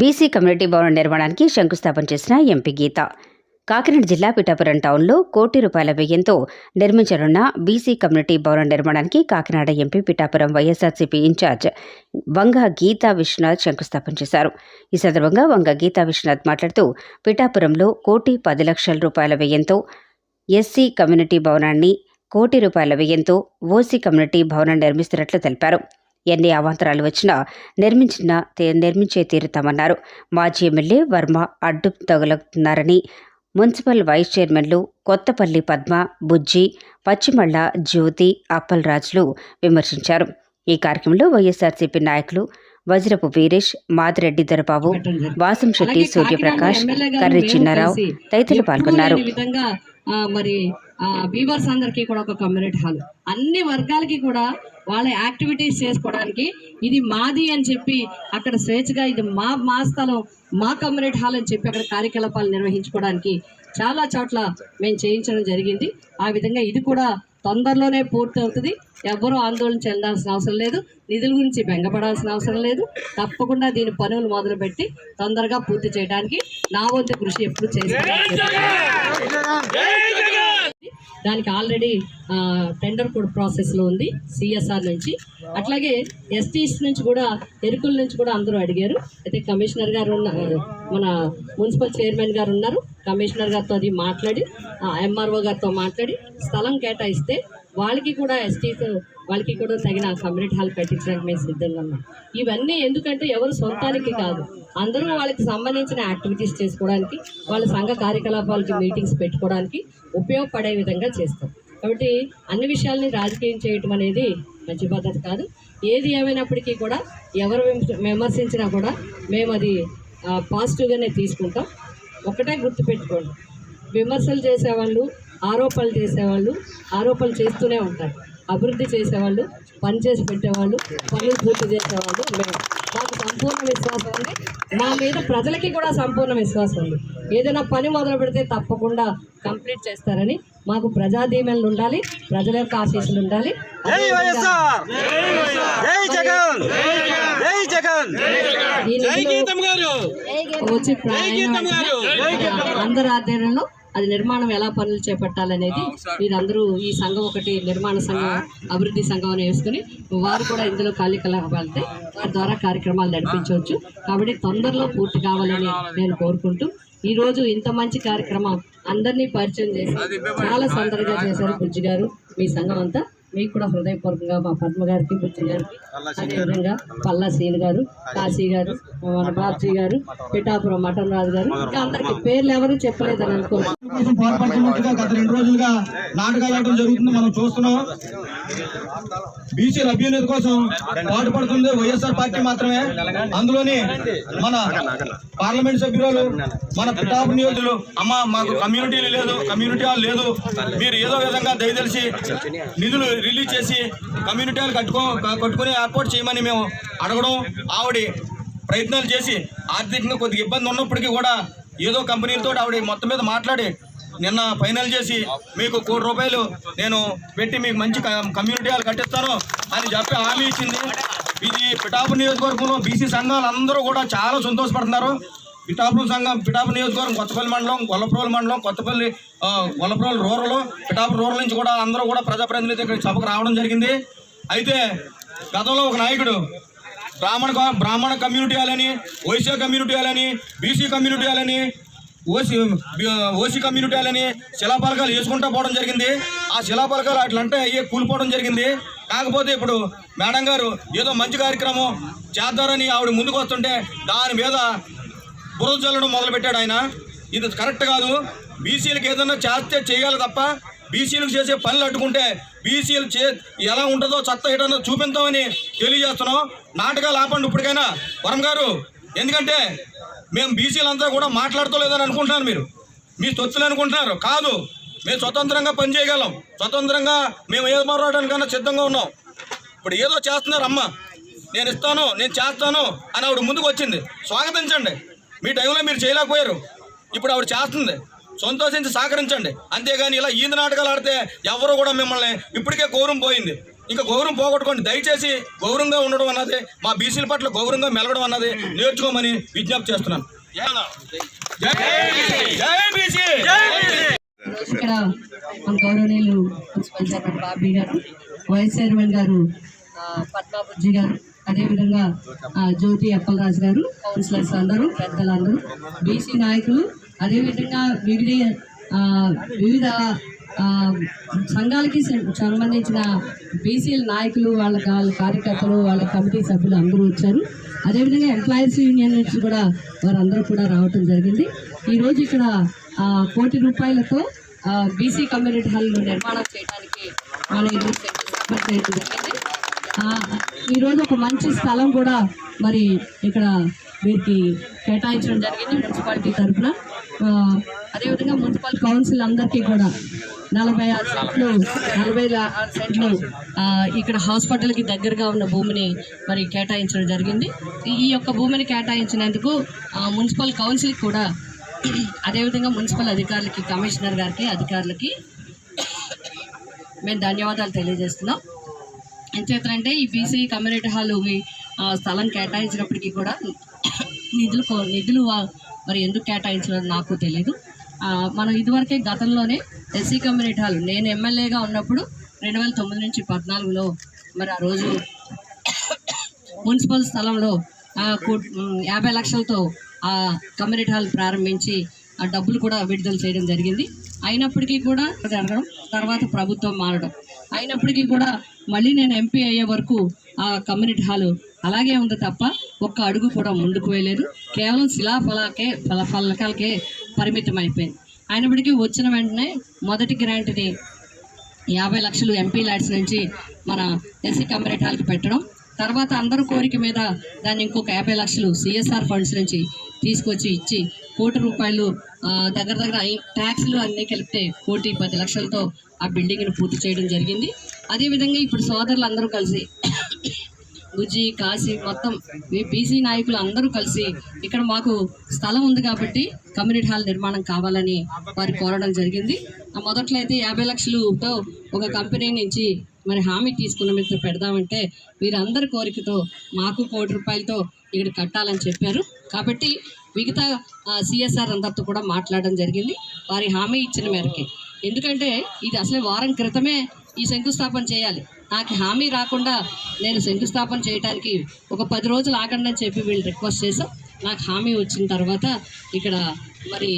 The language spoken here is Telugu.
బీసీ కమ్యూనిటీ భవన నిర్మాణానికి శంకుస్థాపన చేసిన ఎంపీ గీత. కాకినాడ జిల్లా పిఠాపురం టౌన్లో కోటి రూపాయల వ్యయంతో నిర్మించనున్న బీసీ కమ్యూనిటీ భవన నిర్మాణానికి Kakinada MP Pithapuram YSRCP incharge Vanga Geetha Viswanath శంకుస్థాపన చేశారు. ఈ సందర్భంగా వంగ గీతా విశ్వనాథ్ మాట్లాడుతూ పిఠాపురంలో కోటి పది లక్షల రూపాయల వ్యయంతో ఎస్సీ కమ్యూనిటీ భవనాన్ని కోటి రూపాయల వ్యయంతో ఓసీ కమ్యూనిటీ భవనం నిర్మిస్తున్నట్లు తెలిపారు. ఎన్ని అవాంతరాలు వచ్చినా నిర్మించిన నిర్మించే తీరుతామన్నారు. మాజీ ఎమ్మెల్యే వర్మ అడ్డు తగులుతున్నారని మున్సిపల్ వైస్ చైర్మన్లు కొత్తపల్లి పద్మ బుజ్జి పచ్చిమళ్ళ జ్యోతి అప్పలరాజులు విమర్శించారు. ఈ కార్యక్రమంలో వైఎస్ఆర్సీపీ నాయకులు వజ్రపు వీరేష్ మాదిరెడ్డి దొరబాబు వాసంశెట్టి సూర్యప్రకాష్ కర్రి చిన్నారావు తదితరులు పాల్గొన్నారు. మరి వీవర్స్ అందరికీ కూడా ఒక కమ్యూనిటీ హాల్ అన్ని వర్గాలకి కూడా వాళ్ళ యాక్టివిటీస్ చేసుకోవడానికి ఇది మాది అని చెప్పి అక్కడ స్వేచ్ఛగా ఇది మా మా స్థలం మా కమ్యూనిటీ హాల్ అని చెప్పి అక్కడ కార్యకలాపాలు నిర్వహించుకోవడానికి చాలా చోట్ల మేము చేయించడం జరిగింది. ఆ విధంగా ఇది కూడా తొందరలోనే పూర్తి అవుతుంది ఎవ్వరూ ఆందోళన చెందాల్సిన అవసరం లేదు. నిధుల గురించి బెంగపడాల్సిన అవసరం లేదు. తప్పకుండా దీని పనులు మొదలుపెట్టి తొందరగా పూర్తి చేయడానికి నా వంతు కృషి ఎప్పుడు చేస్తాను దానికి ఆల్రెడీ టెండర్ కూడా ప్రాసెస్లో ఉంది సిఎస్ఆర్ నుంచి. అట్లాగే ఎస్టీస్ నుంచి కూడా ఎరుకుల నుంచి కూడా అందరూ అడిగారు. అయితే కమిషనర్ గారు ఉన్న మన మున్సిపల్ చైర్మన్ గారు ఉన్నారు. కమిషనర్ గారితో అది మాట్లాడి ఎంఆర్ఓ గారితో మాట్లాడి స్థలం కేటాయిస్తే వాళ్ళకి కూడా ఎస్టీస్ వాళ్ళకి కూడా తగిన కమ్యూనిటీ హాల్ పెట్టించడానికి మేము సిద్ధంగా ఉన్నాం. ఇవన్నీ ఎందుకంటే ఎవరు సొంతానికి కాదు. అందరూ వాళ్ళకి సంబంధించిన యాక్టివిటీస్ చేసుకోవడానికి వాళ్ళ సంఘ కార్యకలాపాలకి మీటింగ్స్ పెట్టుకోవడానికి ఉపయోగపడే విధంగా చేస్తాం. కాబట్టి అన్ని విషయాల్ని రాజకీయం చేయటం అనేది మంచి పద్ధతి కాదు. ఏది ఏమైనప్పటికీ కూడా ఎవరు విమర్శించినా కూడా మేము అది పాజిటివ్గానే తీసుకుంటాం. ఒకటే గుర్తుపెట్టుకోండి. విమర్శలు చేసేవాళ్ళు ఆరోపణలు చేసేవాళ్ళు ఆరోపణలు చేస్తూనే ఉంటారు. అభివృద్ధి చేసేవాళ్ళు పని చేసి పెట్టేవాళ్ళు పనులు పూర్తి చేసేవాళ్ళు మేము మాకు సంపూర్ణ విశ్వాసం ఉంది. మా మీద ప్రజలకి కూడా సంపూర్ణ విశ్వాసం ఉంది. ఏదైనా పని మొదలు పెడితే తప్పకుండా కంప్లీట్ చేస్తారని మాకు ప్రజా దీవెనలు ఉండాలి ప్రజల యొక్క ఆశీస్సులు ఉండాలి. అదేవిధంగా వచ్చి అందరి ఆధ్వర్యంలో అది నిర్మాణం ఎలా పనులు చేపట్టాలనేది మీరందరూ ఈ సంఘం ఒకటి నిర్మాణ సంఘం అభివృద్ధి సంఘం అని వేసుకుని వారు కూడా ఇందులో కార్యకలాపాలతో వారి ద్వారా కార్యక్రమాలు నడిపించవచ్చు. కాబట్టి తొందరలో పూర్తి కావాలని నేను కోరుకుంటూ ఈ రోజు ఇంత మంచి కార్యక్రమం అందరినీ పరిచయం చేసి చాలా సందడిగా చేశారు బుజ్జి గారు మీ సంఘం అంతా. మీకు కూడా హృదయపూర్వకంగా మా పద్మ గారికి బుజ్జి గారికి అదేవిధంగా పల్లా గారు కాశీ. గారు మన బాబ్జీ గారు పిఠాపురం మటన్ రాజు గారు. ఇంకా అందరికి పేర్లు ఎవరు చెప్పలేదని అనుకోవచ్చు కోసం పాల్పడుతున్నట్టుగా గత రెండు రోజులుగా నాటకాలు జరుగుతుంది. మనం చూస్తున్నాం. బీసీల అభ్యున్నతి కోసం పాటుపడుతుంది. వైఎస్ఆర్ పార్టీ మాత్రమే. అందులోని మన పార్లమెంట్ సభ్యురాలు మన పిఠాపు నియోజకులు అమ్మ మాకు కమ్యూనిటీ లేదు కమ్యూనిటీ హాల్ లేదు. మీరు ఏదో విధంగా దయదలిసి నిధులు రిలీజ్ చేసి కమ్యూనిటీ హాల్ కట్టుకో కట్టుకుని ఏర్పాటు చేయమని మేము అడగడం ఆవిడ ప్రయత్నాలు చేసి ఆర్థికంగా కొద్దిగా ఇబ్బంది ఉన్నప్పటికీ కూడా ఏదో కంపెనీలతో ఆవిడ మొత్తం మీద మాట్లాడి నిన్న ఫైనల్ చేసి మీకు కోటి రూపాయలు నేను పెట్టి మీకు మంచి కమ్యూనిటీ హాల్ కట్టిస్తాను అని చెప్పి హామీ ఇచ్చింది. ఇది పిఠాపు నియోజకవర్గంలో బీసీ సంఘాలు అందరూ కూడా చాలా సంతోషపడుతున్నారు. పిఠాపురం సంఘం పిఠాపు నియోజకవర్గం కొత్తపల్లి మండలం గొల్లప్రోలు మండలం కొత్తపల్లి ఆ, రూరల్ పిఠాపు రూరల్ నుంచి కూడా అందరూ కూడా ప్రజాప్రతినిధులు ఇక్కడ సభకు రావడం జరిగింది. అయితే గతంలో ఒక నాయకుడు బ్రాహ్మణ బ్రాహ్మణ కమ్యూనిటీ వాళ్ళని వైశ్య కమ్యూనిటీ వాళ్ళని బీసీ కమ్యూనిటీ వాళ్ళని ఓసీ ఓసీ కమ్యూనిటీ వాళ్ళని శిలాపలకాలు వేసుకుంటూ పోవడం జరిగింది. ఆ శిలాపలకాలు అట్లంటే అయ్యే కూలిపోవడం జరిగింది. కాకపోతే ఇప్పుడు మేడం గారు ఏదో మంచి కార్యక్రమం చేద్దారని ఆవిడ ముందుకు వస్తుంటే దాని మీద బురద చల్లడం మొదలుపెట్టాడు ఆయన. ఇది కరెక్ట్ కాదు. బీసీలకు ఏదైనా చేస్తే చేయాలి తప్ప బీసీలకు చేసే పనులు అడ్డుకుంటే బీసీలు చే ఎలా ఉంటుందో చత్త ఏటో చూపించామని తెలియజేస్తున్నాం. నాటకాలు ఆపండి ఇప్పటికైనా. వరం గారు ఎందుకంటే మేము బీసీలంతా కూడా మాట్లాడుకోలేదని అనుకుంటున్నారు మీరు. మీ తొత్తులు అనుకుంటున్నారు. కాదు మేము స్వతంత్రంగా పనిచేయగలం. స్వతంత్రంగా మేము ఏదో మాట్లాడడానికన్నా సిద్ధంగా ఉన్నాం. ఇప్పుడు ఏదో చేస్తున్నారు అమ్మ. నేను ఇస్తాను నేను చేస్తాను అని ఆవిడ ముందుకు వచ్చింది. స్వాగతించండి. మీ టైంలో మీరు చేయలేకపోయారు. ఇప్పుడు ఆవిడ చేస్తుంది. సంతోషించి సహకరించండి. అంతేగాని ఇలా ఈంద నాటకాలు ఆడితే ఎవరు కూడా మిమ్మల్ని ఇప్పటికే గౌరవం పోయింది. ఇంకా గౌరవం పోగొట్టుకోండి. దయచేసి గౌరవంగా ఉండడం అన్నది మా బీసీల పట్ల గౌరవంగా మెలగడం అన్నది నేర్చుకోమని విజ్ఞప్తి చేస్తున్నాను. ఇక్కడ గౌరవనీయులు మున్సిపల్ చైర్మన్ బాబీ గారు వైస్ చైర్మన్ గారు పద్మాబుజ్జి గారు అదేవిధంగా ఆ, జ్యోతి అప్పలరాజు గారు కౌన్సిలర్స్ అందరూ పెద్దలందరూ బీసీ నాయకులు అదేవిధంగా వివిధ వివిధ సంఘాలకి సంబంధించిన బీసీల నాయకులు వాళ్ళ వాళ్ళ కార్యకర్తలు వాళ్ళ కమిటీ సభ్యులు అందరూ వచ్చారు. అదేవిధంగా ఎంప్లాయీస్ యూనియన్ నుంచి కూడా వారందరూ కూడా రావటం జరిగింది. ఈరోజు ఇక్కడ కోటి రూపాయలతో బీసీ కమ్యూనిటీ హాల్ నిర్మాణం చేయడానికి మన ఈరోజు శంకుస్థాపన చేయడం జరిగింది. ఈరోజు ఒక మంచి స్థలం కూడా మరి ఇక్కడ వీరికి కేటాయించడం జరిగింది మున్సిపాలిటీ తరఫున. అదేవిధంగా మున్సిపల్ కౌన్సిల్ అందరికీ కూడా నలభై ఆరు సెంట్లు నలభై ఆరు సెంట్లు ఇక్కడ హాస్పిటల్కి దగ్గరగా ఉన్న భూమిని మరి కేటాయించడం జరిగింది. ఈ- యొక్క భూమిని కేటాయించినందుకు మున్సిపల్ కౌన్సిల్ కూడా అదేవిధంగా మున్సిపల్ అధికారులకి కమిషనర్ గారికి అధికారులకి మేము ధన్యవాదాలు తెలియజేస్తున్నాం. ఎంచేతంటే ఈ బీసీ కమ్యూనిటీ హాల్ స్థలం కేటాయించినప్పటికీ కూడా నిధులు నిధులు మరి ఎందుకు కేటాయించడం నాకు తెలియదు మనం ఇదివరకే గతంలోనే ఎస్సీ కమ్యూనిటీ హాల్ నేను ఎమ్మెల్యేగా ఉన్నప్పుడు రెండు వేల తొమ్మిది నుంచి పద్నాలుగులో మరి ఆ రోజు మున్సిపల్ స్థలంలో యాభై లక్షలతో ఆ కమ్యూనిటీ హాల్ ప్రారంభించి ఆ డబ్బులు కూడా విడుదల చేయడం జరిగింది. అయినప్పటికీ కూడా జరగడం తర్వాత ప్రభుత్వం మారడం. అయినప్పటికీ కూడా మళ్ళీ నేను ఎంపీ అయ్యే వరకు ఆ కమ్యూనిటీ హాల్ అలాగే ఉంది తప్ప ఒక్క అడుగు కూడా ముందుకు వేయలేదు కేవలం శిలాఫలాకే ఫల ఫలకాలకే పరిమితం అయిపోయింది అయినప్పటికీ వచ్చిన వెంటనే మొదటి గ్రాంట్ని యాభై లక్షలు ఎంపీ ల్యాడ్స్ నుంచి మన ఎస్సీ కంపెనీ హాల్కి పెట్టడం తర్వాత అందరూ కోరిక మీద దాన్ని ఇంకొక యాభై లక్షలు సిఎస్ఆర్ ఫండ్స్ నుంచి తీసుకొచ్చి ఇచ్చి కోటి రూపాయలు దగ్గర దగ్గర ట్యాక్స్లు అన్నీ కలిపితే కోటి పది లక్షలతో ఆ బిల్డింగ్ని పూర్తి చేయడం జరిగింది. అదేవిధంగా ఇప్పుడు సోదరులు అందరూ కలిసి గుజ్జి కాశీ మొత్తం మీ బీసీ నాయకులు అందరూ కలిసి ఇక్కడ మాకు స్థలం ఉంది కాబట్టి కమ్యూనిటీ హాల్ నిర్మాణం కావాలని వారు కోరడం జరిగింది. మొదట్లో అయితే యాభై లక్షలతో ఒక కంపెనీ నుంచి మరి హామీ తీసుకున్న మీద పెడదామంటే వీరందరి కోరికతో మాకు కోటి రూపాయలతో ఇక్కడ కట్టాలని చెప్పారు. కాబట్టి మిగతా సిఎస్ఆర్ అందరితో కూడా మాట్లాడడం జరిగింది. వారి హామీ ఇచ్చిన మేరకి. ఎందుకంటే ఇది అసలే వారం క్రితమే ఈ శంకుస్థాపన చేయాలి. నాకు హామీ రాకుండా నేను శంకుస్థాపన చేయడానికి ఒక పది రోజులు ఆగండి అని చెప్పి వీళ్ళు రిక్వెస్ట్ చేశాం నాకు హామీ వచ్చిన తర్వాత ఇక్కడ మరి